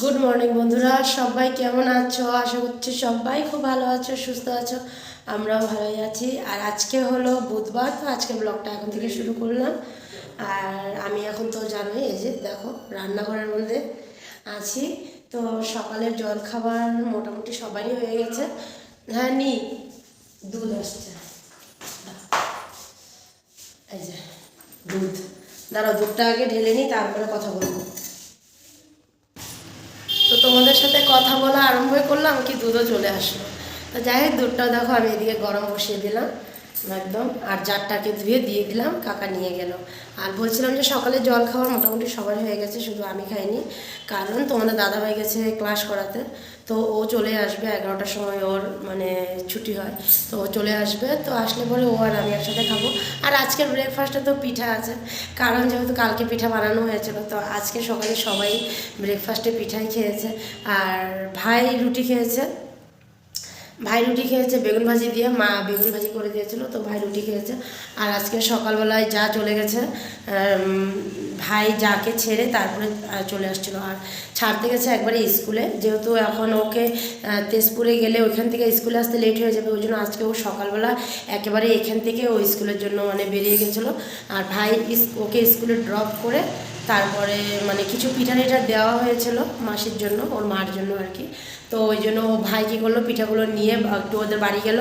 Good morning বন্ধুরা। সবাই কেমন আছো? আশা করছি সবাই খুব ভালো আছো, সুস্থ আছো। আমরাও ভালোই আছি। আর আজকে হলো বুধবার, তো আজকে ব্লগটা এখন থেকে শুরু করলাম। আর আমি এখন তো জানোই, এই যে দেখো, রান্নাঘরের মধ্যে আছি। তো সকালের জল খাবার মোটামুটি সবারই হয়ে গেছে। হ্যাঁ নি, দুধ আসছে। এই যে, দুধ। দাঁড়াও, দুধটা আগে ঢেলে নিই তারপরে কথা বলব। তো তোমাদের সাথে কথা বলা আরম্ভ করলাম, কি দুধও চলে আসলো। তো যাই হোক, দুধটা দেখো আমি এদিকে গরম বসিয়ে দিলাম। একদম। আর জারটাকে ধুয়ে দিয়ে দিলাম, কাকা নিয়ে গেল। আর বলছিলাম যে সকালে জল খাওয়ার মোটামুটি সবার হয়ে গেছে, শুধু আমি খাইনি। কারণ তোমাদের দাদা ভাই গেছে ক্লাস করাতে, তো ও চলে আসবে এগারোটার সময়, ওর মানে ছুটি হয়। তো ও চলে আসবে, তো আসলে পরে ও আর আমি একসাথে খাব। আর আজকের ব্রেকফাস্টে তো পিঠা আছে, কারণ যেহেতু কালকে পিঠা বানানো হয়েছিল, তো আজকে সকালে সবাই ব্রেকফাস্টে পিঠাই খেয়েছে। আর ভাই রুটি খেয়েছে ভাই রুটি খেয়েছে, বেগুন ভাজি দিয়ে, মা বেগুন ভাজি করে দিয়েছিল, তো ভাই রুটি খেয়েছে। আর আজকে সকালবেলায় যা চলে গেছে ভাই যাকে ছেড়ে তারপরে চলে আসছিল। আর ছাড়তে গেছে একবারে স্কুলে, যেহেতু এখন ওকে তেজপুরে গেলে ওইখান থেকে স্কুলে আসতে লেট হয়ে যাবে, ওই জন্য আজকে ও সকালবেলা একেবারে এখান থেকে ও স্কুলের জন্য মানে বেরিয়ে গেছিল। আর ভাই ওকে স্কুলে ড্রপ করে তারপরে মানে কিছু পিঠা টিঠা দেওয়া হয়েছিল মাসির জন্য, ওর মার জন্য আর কি। তো ওই জন্য ও ভাই কী করল, পিঠাগুলো নিয়ে একটু ওদের বাড়ি গেল।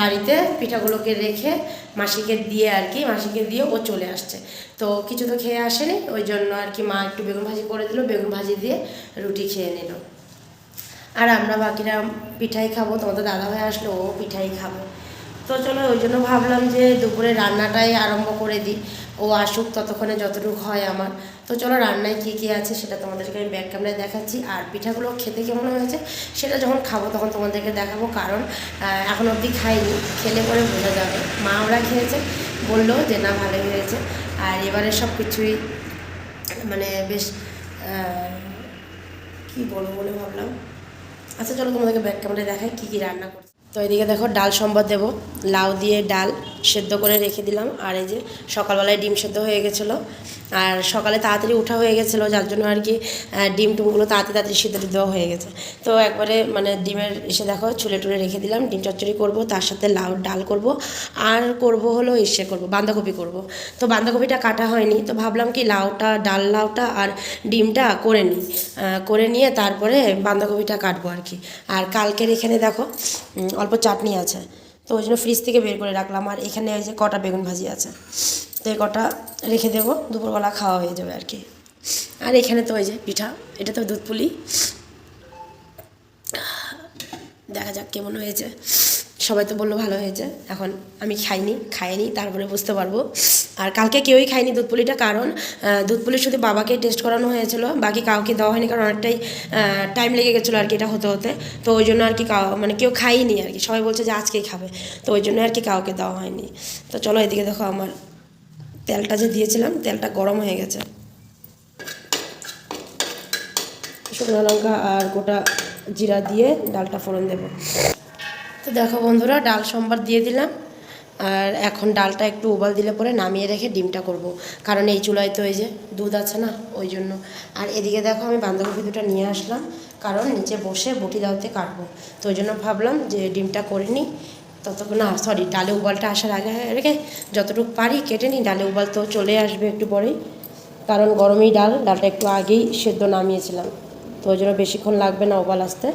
বাড়িতে পিঠাগুলোকে রেখে মাসিকে দিয়ে আর কি, মাসিকে দিয়ে ও চলে আসছে। তো কিছু তো খেয়ে আসেনি, ওই জন্য আর কি মা একটু বেগুন ভাজি করে দিল, বেগুন ভাজি দিয়ে রুটি খেয়ে নিল। আর আমরা বাকিরা পিঠাই খাব, তোমাদের দাদা ভাই আসলে ও পিঠাই খাবে। তো চলো, ওই জন্য ভাবলাম যে দুপুরে রান্নাটাই আরম্ভ করে দিই। ও আসুক ততক্ষণে যতটুকু হয় আমার। তো চলো, রান্নায় কী কী আছে সেটা তোমাদেরকে আমি ব্যাক ক্যামেরায় দেখাচ্ছি। আর পিঠাগুলো খেতে কেমন হয়েছে সেটা যখন খাব তখন তোমাদেরকে দেখাবো, কারণ এখন অবধি খাইনি। খেলে পরে বোঝা যাবে। মা ওরা খেয়েছে, বলল যে না, ভালোই হয়েছে। আর এবারে সব কিছুই মানে বেশ কি বলব বলে ভাবলাম। আচ্ছা চলো তোমাদেরকে ব্যাক ক্যামেরায় দেখাই কী কী রান্না করছি। তো এদিকে দেখো, ডাল সম্বাদ দেবো। লাউ দিয়ে ডাল সেদ্ধ করে রেখে দিলাম। আর এই যে সকালবেলায় ডিম সেদ্ধ হয়ে গেছিল। আর সকালে তাড়াতাড়ি উঠা হয়ে গেছিল, যার জন্য আর কি ডিম টুমগুলো তাড়াতাড়ি তাড়াতাড়ি সিদ্ধ দেওয়া হয়ে গেছে। তো একবারে মানে ডিমের এসে দেখো, চুলে টুলে রেখে দিলাম, ডিম চচ্চড়ি করব, তার সাথে লাউ ডাল করব, আর করব হলো ইসে করব, বাঁধাকপি করব। তো বাঁধাকপিটা কাটা হয়নি, তো ভাবলাম কি লাউটা, ডাল লাউটা আর ডিমটা করে নিই। করে নিয়ে তারপরে বাঁধাকপিটা কাটবো আর কি। আর কালকের এখানে দেখো অল্প চাটনি আছে, তো ওই জন্য ফ্রিজ থেকে বের করে রাখলাম, আর এখানে ওই যে কটা বেগুন ভাজি আছে। তো এই কটা রেখে দেবো, দুপুরবেলা খাওয়া হয়ে যাবে আর কি আর এখানে তো ওই যে পিঠা, এটা তো দুধ পুলি। দেখা যাক কেমন হয়েছে। সবাই তো বলল ভালো হয়েছে। এখন আমি খাইনি খাইনি, তারপরে বুঝতে পারব। আর কালকে কেউই খায়নি দুধ পুলিটা, কারণ দুধ পুলি শুধু বাবাকে টেস্ট করানো হয়েছিল, বাকি কাউকে দেওয়া হয়নি, কারণ অনেকটাই টাইম লেগে গেছিল আর কি এটা হতে হতে। তো ওই জন্য আর কি মানে কেউ খাইনি আর কি সবাই বলছে যে আজকেই খাবে। তো ওই জন্য আর কি কাউকে দেওয়া হয়নি। তো চলো এদিকে দেখো আমার তেলটা যে দিয়েছিলাম, তেলটা গরম হয়ে গেছে। শুকনো লঙ্কা আর গোটা জিরা দিয়ে ডালটা ফোড়ন দেবো। তো দেখো বন্ধুরা, ডাল সোমবার দিয়ে দিলাম। আর এখন ডালটা একটু উবাল দিলে পরে নামিয়ে রেখে ডিমটা করব। কারণ এই চুলায় তো এই যে দুধ আছে না, ওই জন্য। আর এদিকে দেখো আমি বাঁধাকপি দুটো নিয়ে আসলাম। কারণ নিচে বসে বটি দাওতে কাটবো। তো ওই জন্য ভাবলাম যে ডিমটা করে নিই। ততক্ষণ না সরি ডালে উবালটা আসার আগে রেখে যতটুকু পারি কেটে নিই, ডালে উবাল তো চলে আসবে একটু পরেই। কারণ গরমেই ডাল, ডালটা একটু আগেই সেদ্ধ নামিয়েছিলাম। তো ওই জন্য বেশিক্ষণ লাগবে না উবাল আসতে।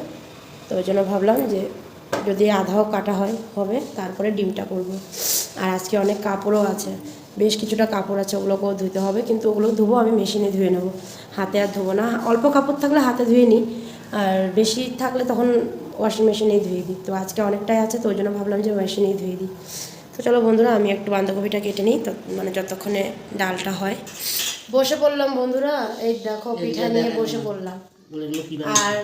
তো ওই জন্য ভাবলাম যে যদি আধাও কাটা হয়, হবে, তারপরে ডিমটা করব। আর আজকে অনেক কাপড়ও আছে। বেশ কিছুটা কাপড় আছে, ওগুলোকেও ধুতে হবে। কিন্তু ওগুলো ধুবো, আমি মেশিনে ধুয়ে নেব। হাতে আর ধুবো না। অল্প কাপড় থাকলে হাতে ধুয়ে নিই। আর বেশি থাকলে তখন ওয়াশিং মেশিনেই ধুয়ে দিই। তো আজকে অনেকটাই আছে তো ওই জন্য ভাবলাম যে মেশিনেই ধুয়ে দিই। তো চলো বন্ধুরা আমি একটু বাঁধাকপিটা কেটে নিই তো মানে যতক্ষণে ডালটা হয়। বসে পড়লাম বন্ধুরা এই দেখো পিঠা নিয়ে বসে পড়লাম। আর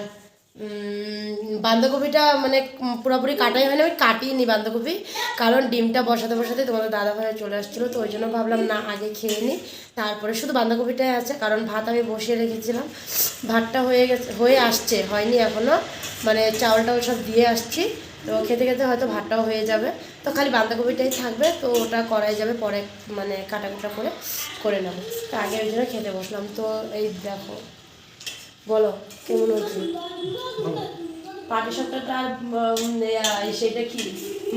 বাঁধাকপিটা মানে পুরোপুরি কাটাই হয় না আমি কাটিয়ে নি বাঁধাকপি। কারণ ডিমটা বসাতে বসাতে তোমাদের দাদা ভাই চলে আসছিল তো ওই জন্য ভাবলাম না আগে খেয়ে নিই তারপরে শুধু বাঁধাকপিটাই আছে কারণ ভাত আমি বসিয়ে রেখেছিলাম। ভাতটা হয়ে গেছে হয়ে আসছে হয়নি এখনও মানে চাউল টাউল সব দিয়ে আসছি। তো খেতে খেতে হয়তো ভাতটাও হয়ে যাবে। তো খালি বাঁধাকপিটাই থাকবে তো ওটা করাই যাবে পরে মানে কাটাকুটা করে করে নেব। তো আগে ওই জন্য খেতে বসলাম। তো এই দেখো বলো কেমন হচ্ছে পাটি আর সেটা কি?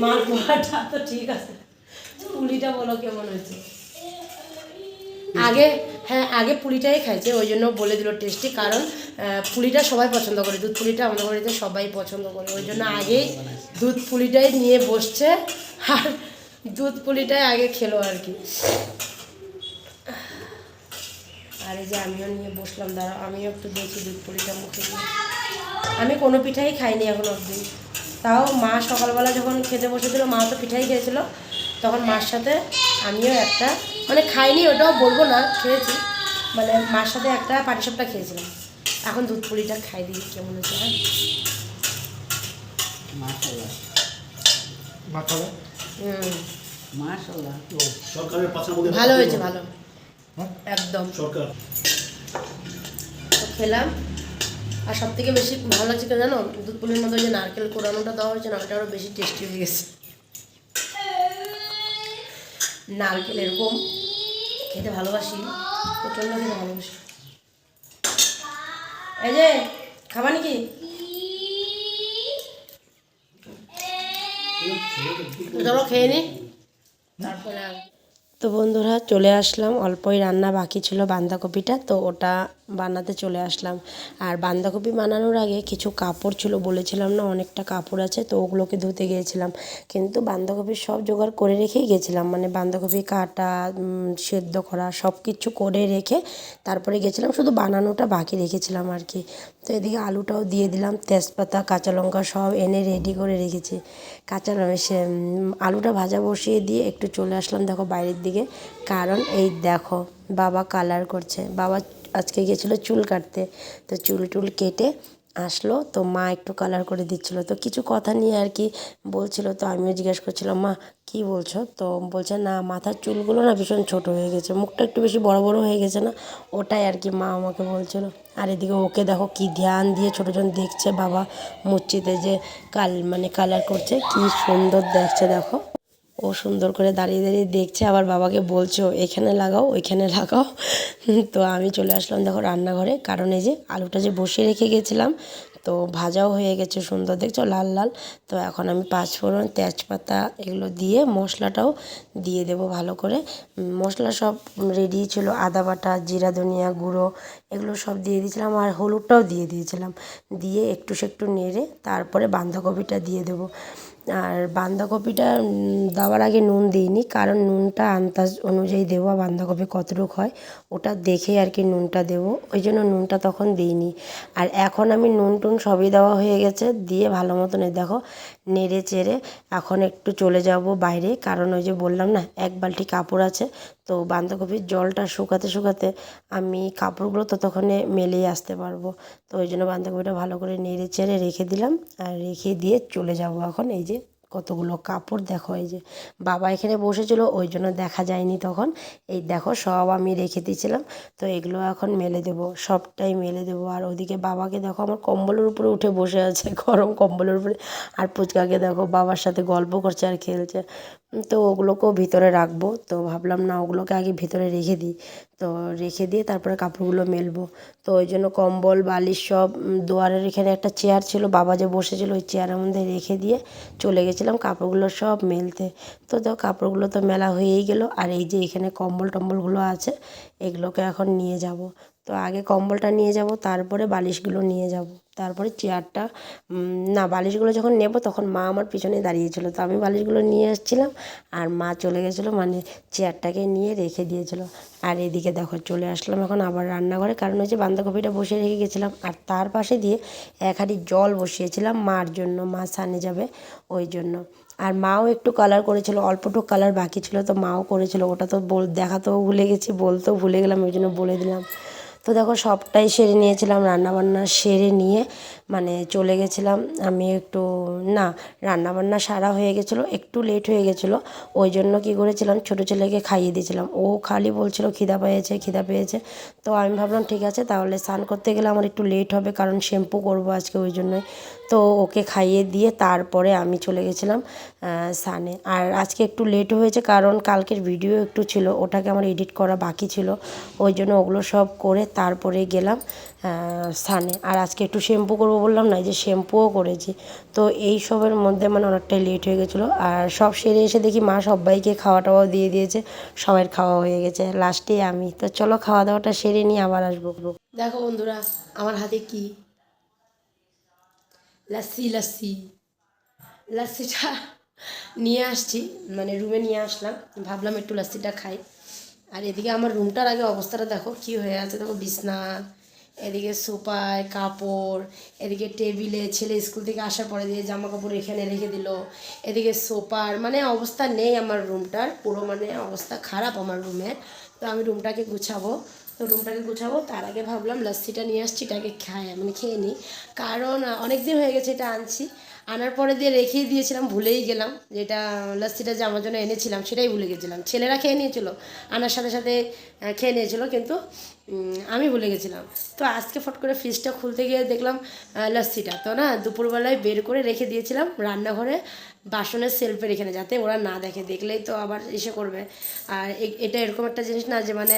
মাল পোহাটা তো ঠিক আছে। পুলিটা বলো কেমন হয়েছে? আগে হ্যাঁ আগে পুলিটাই খাইছে, ওই জন্য বলে দিল টেস্টি কারণ পুলিটা সবাই পছন্দ করে, দুধ পুলিটা আমাদের বাড়িতে সবাই পছন্দ করে, ওই জন্য আগেই দুধ পুলিটাই নিয়ে বসছে, আর দুধ পুলিটাই আগে খেলো আর কি। আর এই যে আমিও নিয়ে বসলাম দাঁড়া আমিও একটু দেখি দুধ পুলিটা মুখে আমি কোনো পিঠাই খাইনি এখন অবধি। তাও মা সকালবেলা যখন খেতে বসেছিল, মা তো পিঠাই খেয়েছিল, তখন মার সাথে আমিও একটা মানে খাইনি ওটাও বলব না খেয়েছি। মানে মার সাথে একটা পাটিসাপটা খেয়েছিলাম। এখন দুধ পুলিটা খাই দিই কেমন হচ্ছে হ্যাঁ ভালো হয়েছে ভালো? একদম। সরকার। খেলাম। আর সব থেকে বেশি ভালো লাগছে কেন জানো? দুধ পুলির মধ্যে যে নারকেল কোরানোটা দেওয়া হয়েছে না ওটা আরও বেশি টেস্টি হয়ে গেছে। নারকেল এরকম। খেতে ভালোবাসি প্রচণ্ড খেতে ভালোবাসি। এই যে খাবা নাকি চলো খেয়ে নি। তারপরে আর- তো বন্ধুরা চলে আসলাম, অল্পই রান্না বাকি ছিল বাঁধাকপিটা, তো ওটা বানাতে চলে আসলাম। আর বাঁধাকপি বানানোর আগে কিছু কাপড় ছিল, বলেছিলাম না অনেকটা কাপড় আছে, তো ওগুলোকে ধুতে গিয়েছিলাম। কিন্তু বাঁধাকপির সব জোগাড় করে রেখেই গেছিলাম মানে বাঁধাকপি কাটা সেদ্ধ করা, সব কিছু করে রেখে তারপরে গেছিলাম, শুধু বানানোটা বাকি রেখেছিলাম আর কি। তো এদিকে আলুটাও দিয়ে দিলাম, তেজপাতা, কাঁচা লঙ্কা সব এনে রেডি করে রেখেছি। কাঁচা সে আলুটা ভাজা বসিয়ে দিয়ে একটু চলে আসলাম, দেখো বাইরের দিকে কারণ এই দেখো, বাবা কালার করছে। বাবা আজকে গেছিল চুল কাটতে। তো চুল টুল কেটে আসলো। তো মা একটু কালার করে দিচ্ছিল। তো কিছু কথা নিয়ে আর কি বলছিল। তো আমিও জিজ্ঞেস করছিলাম, মা, কি বলছো? তো বলছে, না, মাথার চুলগুলো না ভীষণ ছোট হয়ে গেছে। মুখটা একটু বেশি বড় বড় হয়ে গেছে না? ওটাই আর কি মা আমাকে বলছিল। আর এদিকে ওকে দেখো কি ধ্যান দিয়ে ছোটোজন দেখছে বাবা মুচ্ছিতে যে কাল মানে কালার করছে। কি সুন্দর দেখছে দেখো। ও সুন্দর করে দাঁড়িয়ে দাঁড়িয়ে দেখছে, আবার বাবাকে বলছো, এখানে লাগাও, ওইখানে লাগাও। তো আমি চলে আসলাম দেখো রান্নাঘরে, কারণ এই যে আলুটা যে বসিয়ে রেখে গেছিলাম, তো ভাজাও হয়ে গেছে সুন্দর, দেখছ লাল লাল। তো এখন আমি পাঁচফোড়ন, তেজপাতা এগুলো দিয়ে মশলাটাও দিয়ে দেবো ভালো করে। মশলা সব রেডি ছিল, আদা বাটা, জিরা ধনিয়া গুঁড়ো এগুলো সব দিয়ে দিয়েছিলাম, আর হলুদটাও দিয়ে দিয়েছিলাম। দিয়ে একটু সেকটু নেড়ে তারপরে বাঁধাকপিটা দিয়ে দেবো। আর বাঁধাকপিটা দেওয়ার আগে নুন দিইনি, কারণ নুনটা আন্দাজ অনুযায়ী দেবো বাঁধাকপি কতটুকু হয়, ওটা দেখে আর কি নুনটা দেবো, ওই জন্য নুনটা তখন দিইনি। আর এখন আমি নুন টুন সবই দেওয়া হয়ে গেছে, দিয়ে ভালো মতন দেখো নেড়ে চেড়ে এখন একটু চলে যাব বাইরে। কারণ ওই যে বললাম না, এক বালটি কাপড় আছে। তো বাঁধাকপির জলটা শুকাতে শুকাতে আমি কাপড়গুলো ততক্ষণে মেলেই আসতে পারব। তো ওই জন্য বাঁধাকপিটা ভালো করে নেড়ে চেড়ে রেখে দিলাম। আর রেখে দিয়ে চলে যাব এখন। এই যে কতগুলো কাপড়, দেখো এই যে বাবা এখানে বসেছিল, ওই জন্য দেখা যায়নি তখন। এই দেখো সব আমি রেখে দিয়েছিলাম, তো এগুলো এখন মেলে দেব, সবটাই মেলে দেব। আর ওদিকে বাবাকে দেখো আমার কম্বলের উপরে উঠে বসে আছে, গরম কম্বলের উপরে। আর পুচকাকে দেখো বাবার সাথে গল্প করছে আর খেলছে। তো ওগুলোকেও ভিতরে রাখব। তো ভাবলাম না ওগুলোকে আগে ভিতরে রেখে দিই। তো রেখে দিয়ে তারপরে কাপড়গুলো মেলবো। তো ওই জন্য কম্বল, বালিশ সব দুয়ারের এখানে একটা চেয়ার ছিল। বাবা যে বসেছিল ওই চেয়ারের মধ্যে রেখে দিয়ে চলে গেছিলাম কাপড়গুলো সব মেলতে। তো তো কাপড়গুলো তো মেলা হয়েই গেল। আর এই যে এখানে কম্বল টম্বলগুলো আছে, এগুলোকে এখন নিয়ে যাব। তো আগে কম্বলটা নিয়ে যাব, তারপরে বালিশগুলো নিয়ে যাব। তারপরে চেয়ারটা না, বালিশগুলো যখন নেব তখন মা আমার পিছনে দাঁড়িয়েছিল। তো আমি বালিশগুলো নিয়ে এসেছিলাম আর মা চলে গেছিল মানে চেয়ারটাকে নিয়ে রেখে দিয়েছিল। আর এদিকে দেখো, চলে আসলাম এখন আবার রান্নাঘরে, কারণ হচ্ছে বাঁধাকপিটা বসিয়ে রেখে গেছিলাম। আর তার পাশে দিয়ে এক হাঁড়ি জল বসিয়েছিলাম মার জন্য, মা সানে যাবে ওই জন্য। আর মাও একটু কালার করেছিল, অল্পটুকু কালার বাকি ছিল, তো মাও করেছিল। ওটা তো বল দেখাতেও ভুলে গেছি, বলতেও ভুলে গেলাম, ওই জন্য বলে দিলাম। তো দেখো সবটাই সেরে নিয়েছিলাম, রান্নাবান্না সেরে নিয়ে মানে চলে গেছিলাম। আমি একটু, না, রান্নাবান্না সারা হয়ে গেছিল, একটু লেট হয়ে গেছিল। ওই জন্য কী করেছিলাম, ছোটো ছেলেকে খাইয়ে দিয়েছিলাম। ও খালি বলছিল, খিদা পেয়েছে খিদা পেয়েছে। তো আমি ভাবলাম, ঠিক আছে, তাহলে স্নান করতে গেলে আমার একটু লেট হবে, কারণ শ্যাম্পু করব আজকে ওই জন্যই। তো ওকে খাইয়ে দিয়ে তারপরে আমি চলে গেছিলাম সানে। আর আজকে একটু লেট হয়েছে কারণ কালকের ভিডিও একটু ছিল, ওটাকে আমার এডিট করা বাকি ছিল, ওই জন্য ওগুলো সব করে তারপরে গেলাম স্নানে আর আজকে একটু শ্যাম্পু করব বললাম না যে শ্যাম্পুও করেছি। তো এই সবের মধ্যে মানে অনেকটাই লেট হয়ে গেছিল। আর সব সেরে এসে দেখি মা সবাইকে খাওয়া টাওয়াও দিয়ে দিয়েছে সবার খাওয়া হয়ে গেছে। লাস্টে আমি। তো চলো খাওয়া দাওয়াটা সেরে নিয়ে আবার আসব। দেখো বন্ধুরা, আমার হাতে কি লাস্সি লাস্সি লাস্সিটা নিয়ে আসছি মানে রুমে নিয়ে আসলাম। ভাবলাম একটু লাস্সিটা খাই। আর এদিকে আমার রুমটার আগে অবস্থাটা দেখো, কি হয়ে আছে। দেখো, বিছনা, এদিকে সোফায় কাপড়, এদিকে টেবিলে ছেলে স্কুল থেকে আসার পরে দিয়ে জামা কাপড় এখানে রেখে দিল, এদিকে সোফার মানে অবস্থা নেই আমার রুমটার পুরো মানে অবস্থা খারাপ আমার রুমের তো আমি রুমটাকে গুছাবো। তো রুমটাকে গুছাবো। তার আগে ভাবলাম লস্যিটা নিয়ে আসছি, এটাকে খাই মানে খেয়ে নিই কারণ অনেক দিন হয়ে গেছে এটা আনছি। আনার পরে দিয়ে রেখেই দিয়েছিলাম, ভুলেই গেলাম। যেটা লস্যিটা যে আমার জন্য এনেছিলাম, সেটাই ভুলে গেছিলাম। ছেলেরা খেয়ে নিয়েছিল, আনার সাথে সাথে খেয়ে নিয়েছিল, কিন্তু আমি ভুলে গেছিলাম। তো আজকে ফট করে ফ্রিজটা খুলতে গিয়ে দেখলাম লস্যিটা। তো না, দুপুরবেলায় বের করে রেখে দিয়েছিলাম রান্নাঘরে, বাসনের সেলফে রেখে না যাতে ওরা না দেখে। দেখলেই তো আবার এসে করবে। আর এটা এরকম একটা জিনিস না যে মানে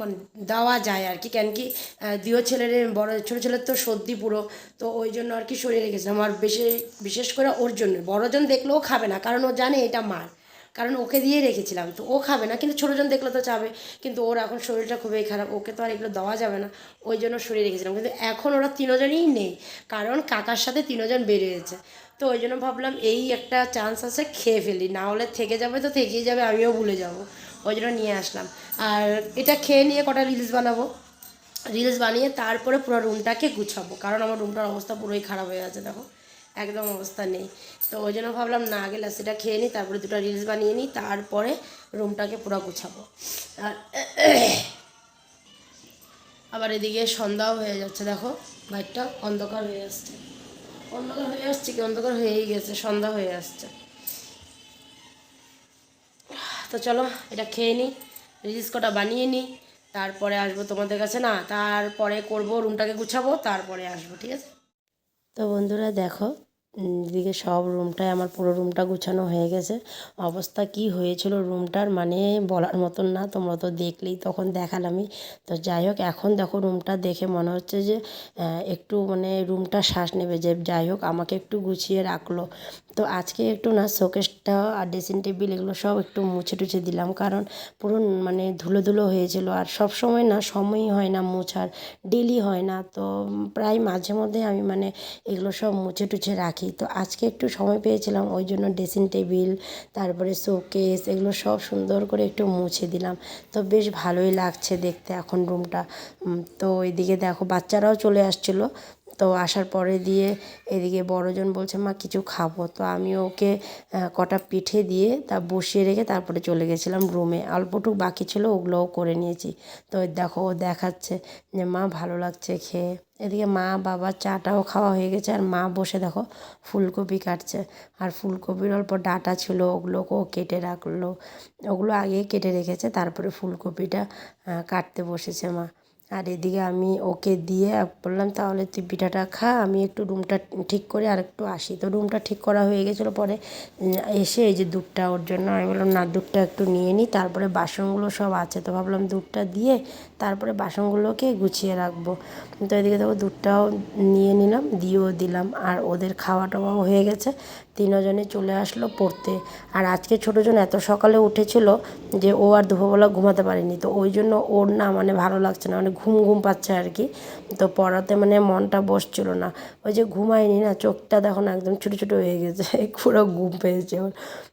মানে দেওয়া যায় আর কি। কেন কি দিও ছেলের বড়, ছোটো ছেলের তো সর্দি পুরো। তো ওই জন্য আর কি সরিয়ে রেখেছিলাম আর বেশি, বিশেষ করে ওর জন্য। বড়জন দেখলেও খাবে না, কারণ ও জানে এটা মার। কারণ ওকে দিয়ে রেখেছিলাম, তো ও খাবে না। কিন্তু ছোটোজন দেখলে তো চাবে। কিন্তু ওর এখন শরীরটা খুবই খারাপ, ওকে তো আর এগুলো দেওয়া যাবে না। ওই জন্য সরিয়ে রেখেছিলাম। কিন্তু এখন ওরা তিনজনই নেই, কারণ কাকার সাথে তিনজন বেরিয়েছে। তো ওই জন্য ভাবলাম, এই একটা চান্স আছে, খেয়ে ফেলি। না হলে থেকে যাবে তো থেকেই যাবে, আমিও ভুলে যাব। ওই জন্য নিয়ে আসলাম। আর এটা খেয়ে নিয়ে কটা রিলস বানাবো? রিলস বানিয়ে তারপরে পুরো রুমটাকে গুছাবো। কারণ আমার রুমটার অবস্থা পুরোই খারাপ হয়ে আছে, দেখো। একদম অবস্থা নেই। তো ওই জন্য ভাবলাম, না, আগে লাসিটা খেয়ে নিই, তারপরে দুটো রিলস বানিয়ে নিই, তারপরে রুমটাকে পুরো গুছাবো। আর আবার এদিকে সন্ধ্যাও হয়ে যাচ্ছে, দেখো। বাইকটা অন্ধকার হয়ে আসছে। অন্ধকার হয়ে আসছে কি? অন্ধকার হয়েই গেছে, সন্ধ্যা হয়ে আসছে। তো চলো, এটা খেয়ে নিই রিলিজ কটা বানিয়ে নিই তারপরে আসব তোমাদের কাছে। না, তারপরে করব, রুমটাকে গুছাবো, তারপরে আসব, ঠিক আছে? তো বন্ধুরা দেখো এদিকে সব রুমটায় আমার পুরো রুমটা গুছানো হয়ে গেছে। অবস্থা কি হয়েছিল রুমটার মানে বলার মতন না, তোমরা তো দেখলেই তখন দেখালামই। তো যাই হোক, এখন দেখো রুমটা দেখে মনে হচ্ছে যে একটু মানে রুমটা শ্বাস নেবে। যে যাই হোক, আমাকে একটু গুছিয়ে রাখল। তো আজকে একটু না শোকেসটা আর ড্রেসিং টেবিল এগুলো সব একটু মুছে টুছে দিলাম। কারণ পুরো মানে ধুলো ধুলো হয়েছিল আর সব সময় না সময়ই হয় না মোছার ডেলি হয় না। তো প্রায় মাঝে মধ্যে আমি মানে এগুলো সব মুছে টুছে রাখি। তো আজকে একটু সময় পেয়েছিলাম, ওই জন্য ড্রেসিং টেবিল, তারপরে শোকেস এগুলো সব সুন্দর করে একটু মুছে দিলাম। তো বেশ ভালোই লাগছে দেখতে এখন রুমটা। তো এদিকে দেখো বাচ্চারাও চলে আসছিল। তো আসার পরে দিয়ে এদিকে বড়জন বলছে, মা, কিছু খাব। তো আমি ওকে কটা পিঠে দিয়ে তা বসিয়ে রেখে তারপরে চলে গেছিলাম রুমে। অল্পটুক বাকি ছিল, ওগুলোও করে নিয়েছি। তো দেখো, ও দেখাচ্ছে যে, মা, ভালো লাগছে খেয়ে। এদিকে মা, বাবা, চাটাও খাওয়া হয়ে গেছে, আর মা বসে দেখো, ফুলকপি কাটছে। আর ফুলকপির অল্প ডাটা ছিল, ওগুলোকেও কেটে রাখল। ওগুলো আগে কেটে রেখেছে, তারপরে ফুলকপিটা কাটতে বসেছে মা। আর এদিকে আমি ওকে দিয়ে বললাম, তাহলে তুই পিঠাটা খা, আমি একটু রুমটা ঠিক করে আর একটু আসি। তো রুমটা ঠিক করা হয়ে গেছিল। পরে এসে এই যে দুধটা ওর জন্য, আমি বললাম, না, দুধটা একটু নিয়ে নিই তারপরে বাসনগুলো সব আছে, তো ভাবলাম দুধটা দিয়ে তারপরে বাসনগুলোকে গুছিয়ে রাখব। তো এদিকে দেখো, দুধটাও নিয়ে নিলাম, দিয়েও দিলাম। আর ওদের খাওয়া টাওয়াও হয়ে গেছে। তিনজনে চলে আসলো পড়তে। আর আজকে ছোটোজন এত সকালে উঠেছিল যে ও আর দুপুরবেলা ঘুমাতে পারেনি। তো ওই জন্য ওর না মানে ভালো লাগছে না মানে ঘুম ঘুম পাচ্ছে আর কি। তো পড়াতে মানে মনটা বসছিল না। ওই যে ঘুমায়নি না, চোখটা দেখো একদম ছোটো ছোটো হয়ে গেছে, পুরো ঘুম পেয়েছে ওর।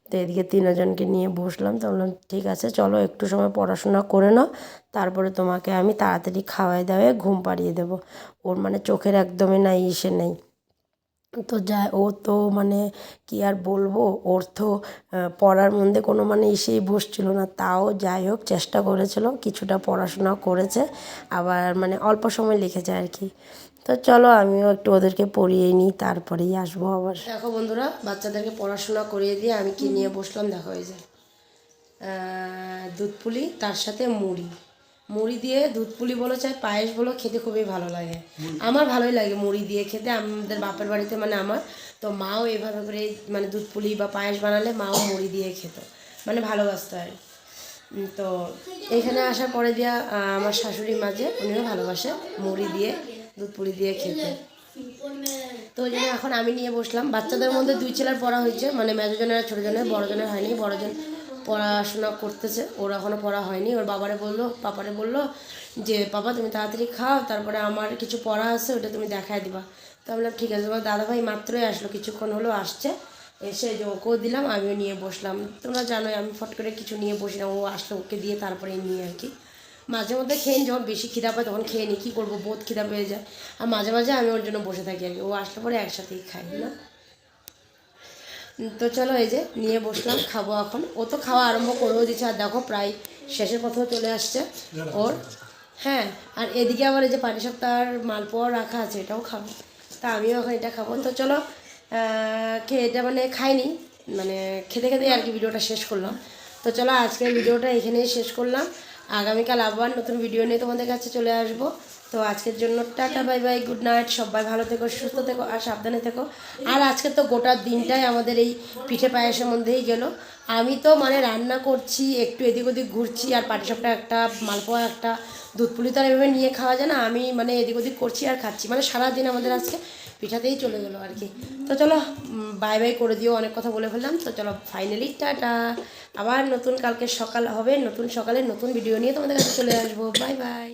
তো এদিকে তিনজনকে নিয়ে বসলাম, তো বললাম, ঠিক আছে, চলো একটু সময় পড়াশোনা করে নাও, তারপরে তোমাকে আমি তাড়াতাড়ি খাওয়াই দাওয়াই ঘুম পাড়িয়ে দেবো। ওর মানে চোখের একদমই না ইসে নেই। তো যা ও তো মানে কি আর বলব? ওর তো পড়ার মধ্যে কোনো মানে এসেই বসছিল না। তাও যাই হোক চেষ্টা করেছিল কিছুটা পড়াশোনা করেছে আবার মানে অল্প সময় লিখেছে আর কি। তো চলো আমিও একটু ওদেরকে পড়িয়ে নিই তারপরেই আসব আবার। দেখো বন্ধুরা বাচ্চাদেরকে পড়াশোনা করিয়ে দিয়ে আমি কি নিয়ে বসলাম? দেখো এই যে আহ, দুধ পুলি তার সাথে মুড়ি। মুড়ি দিয়ে দুধ পুলি বলো চাই পায়েস বলো খেতে খুবই ভালো লাগে। আমার ভালোই লাগে মুড়ি দিয়ে খেতে। আমাদের বাপের বাড়িতে মানে আমার তো মাও এভাবে করে মানে দুধ পুলি বা পায়েস বানালে মাও মুড়ি দিয়ে খেত। মানে ভালোবাসতো আর তো এখানে আসার পরে দিয়া আমার শাশুড়ি মাঝে উনিও ভালোবাসে মুড়ি দিয়ে দুধ পুলি দিয়ে খেতে। তো ওই জন্য এখন আমি নিয়ে বসলাম। বাচ্চাদের মধ্যে দুই ছেলের পড়া হয়েছে মানে মেজো জনের আর ছোটো জনের হয়নি। বড় জন পড়াশোনা করতেছে, ওর এখনও পড়া হয়নি। ওর বাবারে বলল, পাপারে বলল যে, পাপা, তুমি তাড়াতাড়ি খাও, তারপরে আমার কিছু পড়া আছে, ওটা তুমি দেখায় দিবা। তো আমি ঠিক আছে। তোমার দাদাভাই মাত্রই আসলো, কিছুক্ষণ হলো আসছে। এসে যে ওকেও দিলাম, আমিও নিয়ে বসলাম। তোমরা জানোই, আমি ফট করে কিছু নিয়ে বসি না, ও আসলো ওকে দিয়ে তারপরে নিয়ে আর কি। মাঝে মধ্যে খেয়ে যখন বেশি খিদা পায় তখন খেয়ে নিই, কী করব? বোধ খিদা পেয়ে যায়। আর মাঝে মাঝে আমি ওর জন্য বসে থাকি আর কি। ও আসলে পরে একসাথেই খাই না? তো চলো এই যে নিয়ে বসলাম, খাব এখন। ও তো খাওয়া আরম্ভ করেও দিচ্ছে, আর দেখো প্রায় শেষের পথেও চলে আসছে ওর। হ্যাঁ আর এদিকে আবার এই যে পাটি সপ্তাহের মালপোয়া রাখা আছে, এটাও খাব। তা আমিও এখন এটা খাব। তো চলো খেয়ে এটা মানে খাইনি মানে খেতে খেতে আর কি ভিডিওটা শেষ করলাম। তো চলো, আজকের ভিডিওটা এখানেই শেষ করলাম। আগামীকাল আবার নতুন ভিডিও নিয়ে তোমাদের কাছে চলে আসব। তো আজকের জন্য tata bye bye good night সবাই ভালো থেকো, সুস্থ থেকো আর সাবধানে থেকো। আর আজকে তো গোটা দিনটাই আমাদের এই পিঠে পায়েসের মধ্যেই গেল। আমি তো মানে রান্না করছি, একটু এদিক ওদিক ঘুরছি, আর পাটিসাপটা একটা, মালপোয়া একটা, দুধ পুলি তো আর এভাবে নিয়ে খাওয়া যায় না, আমি মানে এদিক ওদিক করছি আর খাচ্ছি। মানে সারাদিন আমাদের আজকে পিঠাতেই চলে গেলো আর কি। তো চলো বাই বাই করে দিও, অনেক কথা বলে ফেললাম। তো চলো ফাইনালি টাটা। আবার নতুন কালকে সকাল হবে, নতুন সকালে নতুন ভিডিও নিয়ে তোমাদের কাছে চলে আসব। Bye bye